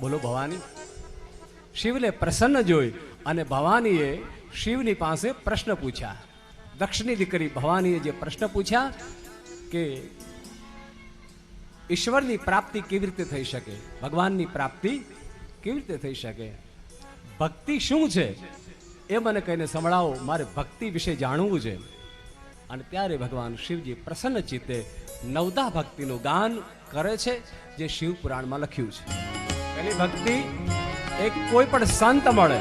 બોલો ભવાની. શિવને પ્રસન્ન જોઈ અને ભવાનીએ શિવની પાસે પ્રશ્ન પૂછ્યા. દક્ષની દીકરી ભવાનીએ જે પ્રશ્ન પૂછ્યા કે ઈશ્વરની પ્રાપ્તિ કેવી રીતે થઈ શકે? ભગવાનની પ્રાપ્તિ કેવી રીતે થઈ શકે? ભક્તિ શું છે? એ મને કહીને સંભળાવો, મારે ભક્તિ વિશે જાણવું છે. અને ત્યારે ભગવાન શિવજી પ્રસન્ન ચિત્તે નવદા ભક્તિનું ગાન કરે છે, જે શિવ પુરાણમાં લખ્યું છે. પેલી ભક્તિ એક કોઈ પણ સંત મળે.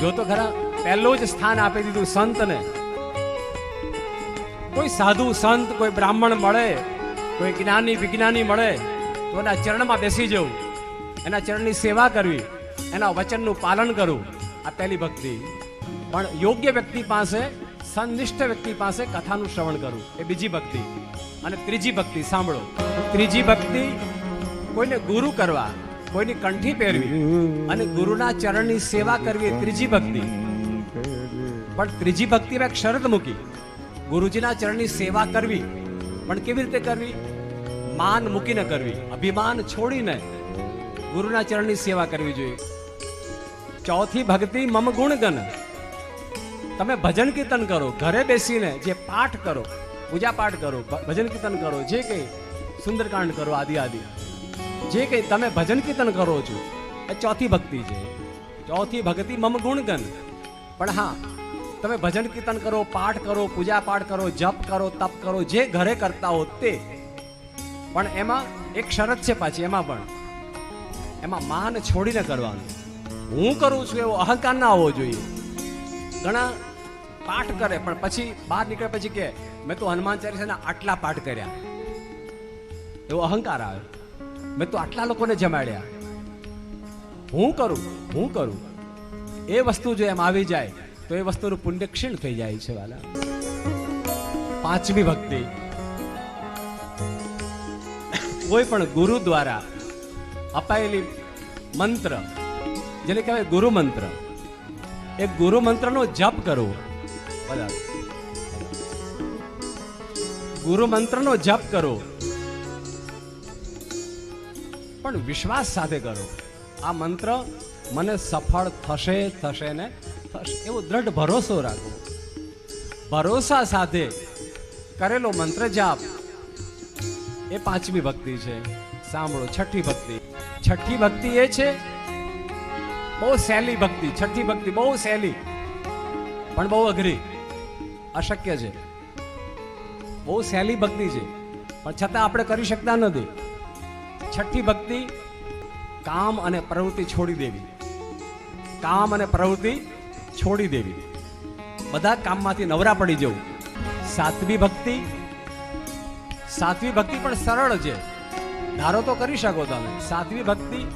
જો તો ખરા પહેલું જ સ્થાન આપી દીધું સંતને. કોઈ સાધુ સંત, કોઈ બ્રાહ્મણ મળે, કોઈ જ્ઞાની, વિજ્ઞાની મળે, તો એના ચરણમાં બેસી જવું, એના ચરણની સેવા કરવી, એના વચનનું પાલન કરવું, આ પહેલી ભક્તિ. પણ યોગ્ય વ્યક્તિ પાસે, સંનિષ્ઠ વ્યક્તિ પાસે કથાનું શ્રવણ કરવું, એ બીજી ભક્તિ. અને ત્રીજી ભક્તિ, સાંભળો. ત્રીજી ભક્તિ કોઈને ગુરુ કરવા, કોઈની કંઠી પહેરવી અને ગુરુના ચરણની સેવા કરવી ત્રીજી ભક્તિ. પણ ત્રીજી ભક્તિમાં એક શરત મૂકી. ગુરુજીના ચરણની સેવા કરવી, પણ કેવી રીતે કરવી? માન મૂકીને કરવી, અભિમાન છોડીને ગુરુના ચરણની સેવા કરવી જોઈએ. ચોથી ભક્તિ મમ ગુણગન. તમે ભજન કીર્તન કરો, ઘરે બેસીને જે પાઠ કરો પૂજા પાઠ કરો ભજન કીર્તન કરો, જે કંઈ સુંદરકાંડ કરો, આદિ આદિ. જે કંઈ તમે ભજન કીર્તન કરો છો, એ ચોથી ભક્તિ છે. ચોથી ભક્તિ મમ ગુણગન. પણ હા, તમે ભજન કીર્તન કરો, પાઠ કરો પૂજા પાઠ કરો, જપ કરો, તપ કરો, જે ઘરે કરતા હો તે. પણ એમાં એક શરત છે પાછી, એમાં પણ. એમાં માન છોડીને કરવાનું. હું કરું છું એવો અહંકાર ના હોવો જોઈએ. ઘણા પાઠ કરે, પણ પછી બહાર નીકળે પછી કે, મેં તો હનુમાન ચાલીસાના આટલા પાઠ કર્યા. એવો અહંકાર આવે. મેં તો આટલા લોકોને જમાડ્યા. હું કરું હું કરું. એ વસ્તુ જો એમ આવી જાય, તો એ વસ્તુનું પુણ્ય ક્ષીણ થઈ જાય છે, વાલા. પાંચમી ભક્તિ. કોઈ પણ ગુરુ દ્વારા અપાયેલી મંત્ર, જેને કહેવાય ગુરુ મંત્ર. એ ગુરુ મંત્રનો જપ કરવો. બરાબર ગુરુ મંત્રનો જપ કરો પણ વિશ્વાસ સાથે કરો. આ મંત્ર મને સફળ થશે થશે ને થશે. એવો દ્રઢ ભરોસો રાખો. ભરોસા સાથે કરેલો મંત્ર જાપ. એ પાંચમી ભક્તિ છે. સાંભળો, છઠ્ઠી ભક્તિ. છઠ્ઠી ભક્તિ એ છે, બહુ સહેલી ભક્તિ. છઠ્ઠી ભક્તિ બહુ સહેલી, પણ બહુ અઘરી. અશક્ય છે. બહુ સહેલી ભક્તિ છે. પણ છતાં આપણે કરી શકતા નથી. છઠ્ઠી ભક્તિ કામ અને પ્રવૃત્તિ છોડી દેવી. કામ અને પ્રવૃત્તિ છોડી દેવી. બધા કામમાંથી નવરા પડી જવું. સાતમી ભક્તિ સાતવી ભક્તિ પણ સરળ છે. ધારો તો કરી શકો તમે. સાતવી ભક્તિ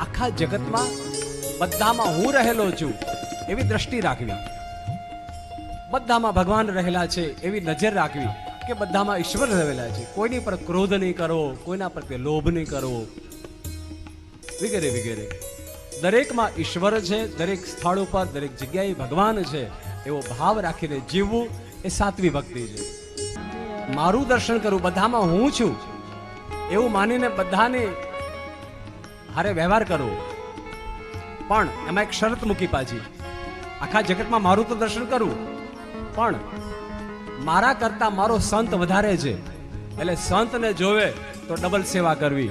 આખા જગતમાં બધામાં હું રહેલો છું એવી દ્રષ્ટિ રાખવી. બધામાં ભગવાન રહેલા છે એવી નજર રાખવી. કે બધામાં ઈશ્વર રહેલા છે. કોઈની પર ક્રોધ નહીં કરવો કોઈના પ્રત્યે લોભ નહીં કરવો વગેરે વગેરે. દરેકમાં ઈશ્વર છે, દરેક સ્થળ ઉપર, દરેક જગ્યાએ ભગવાન છે. એવો ભાવ રાખીને જીવવું એ સાતવી ભક્તિ છે. મારું દર્શન કરવું બધામાં હું છું. એવું માનીને બધાને હારે વ્યવહાર કરવો પણ એમાં એક શરત મૂકી પાછી. આખા જગતમાં મારું તો દર્શન કરવું પણ મારા કરતા મારો સંત વધારે છે. એટલે સંતને જોવે તો ડબલ સેવા કરવી.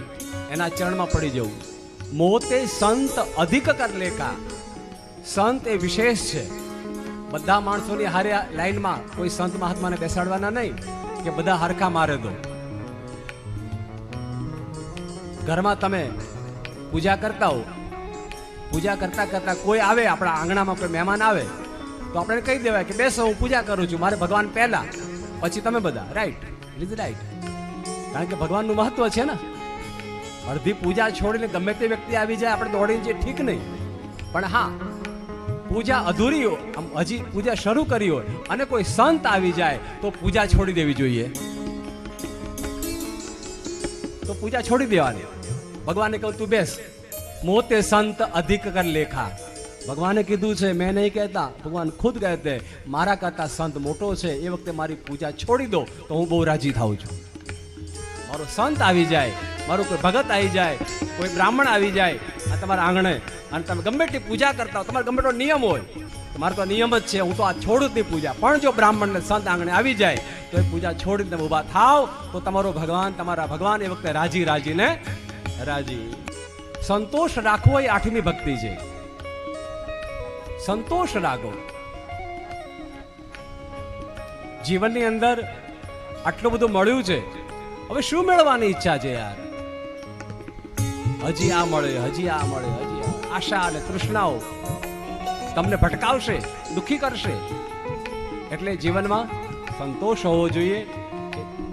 એના ચરણમાં પડી જવું. મોતે સંત અધિક કર લેખા સંત એ વિશેષ છે. બધા માણસોની હારે લાઈનમાં કોઈ સંત મહાત્માને બેસાડવાના નહીં કે બધા હરખા મારે દો. ઘરમાં તમે પૂજા કરતા હો. પૂજા કરતા કરતા કોઈ આવે, આપણા આંગણામાં કોઈ મહેમાન આવે તો આપણે કહી દેવાય કે બેસો, હું પૂજા કરું છું, મારે ભગવાન પહેલા, પછી તમે બધા. રાઈટ ઇઝ રાઈટ કારણ કે ભગવાનનું મહત્વ છે ને. અડધી પૂજા છોડીને ગમે તે વ્યક્તિ આવી જાય, આપણે દોડીને જઈએ, ઠીક નહીં. પણ હા, પૂજા અધૂરી હોય હજી પૂજા શરૂ કરી હોય, અને કોઈ સંત આવી જાય, તો પૂજા છોડી દેવી જોઈએ. તો પૂજા છોડી દેવાની. ભગવાને કહ્યું, તું બેસ. મોતે સંત અધિક કર લેખા. ભગવાને કીધું છે, મેં નહીં કહેતા, ભગવાન ખુદ કહેતે, મારા કરતા સંત મોટો છે, એ વખતે મારી પૂજા છોડી દો, તો હું બહુ રાજી થાઉં છું. મારો સંત આવી જાય, મારું કોઈ ભગત આવી જાય, કોઈ બ્રાહ્મણ આવી જાય, આ તમારા આંગણે, અને તમે ગમે તેટલી પૂજા કરતા હો, તમારો ગમે તેટલો નિયમ હોય તમારો તો નિયમ જ છે, હું તો આ છોડું જ નહીં પૂજા. પણ જો બ્રાહ્મણ ને સંત આંગણે આવી જાય, તો એ પૂજા છોડીને તમે ઊભા થાવ તો તમારો ભગવાન, તમારા ભગવાન એ વખતે રાજી, રાજીને રાજી. સંતોષ રાખવો એ આઠમી ભક્તિ છે. સંતોષ રાખો જીવનની અંદર આટલું બધું મળ્યું છે. હવે શું મેળવવાની ઈચ્છા છે યાર? હજી આ મળે, હજી આ મળે, હજી આશા અને તૃષ્ણાઓ તમને ભટકાવશે, દુખી કરશે. એટલે જીવનમાં સંતોષ હોવો જોઈએ.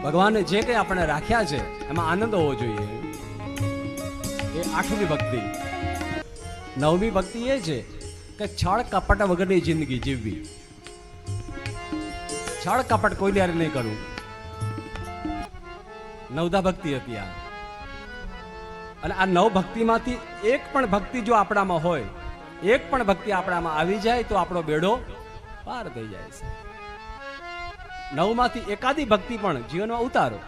ભગવાને જે કંઈ આપણે રાખ્યા છે, એમાં આનંદ હોવો જોઈએ. એ આઠમી ભક્તિ. નવમી ભક્તિ એ છે કે છળ કપટ વગરની જિંદગી જીવવી. છળ કપટ કોઈ યારે નહીં કરવું નવધા ભક્તિ હતી આ. અને આ નવ ભક્તિમાંથી એક પણ ભક્તિ જો આપણામાં હોય, એક પણ ભક્તિ આપણામાં આવી જાય તો આપણો બેડો પાર થઈ જાય છે. નવમાંથી એકાદી ભક્તિ પણ જીવનમાં ઉતારો.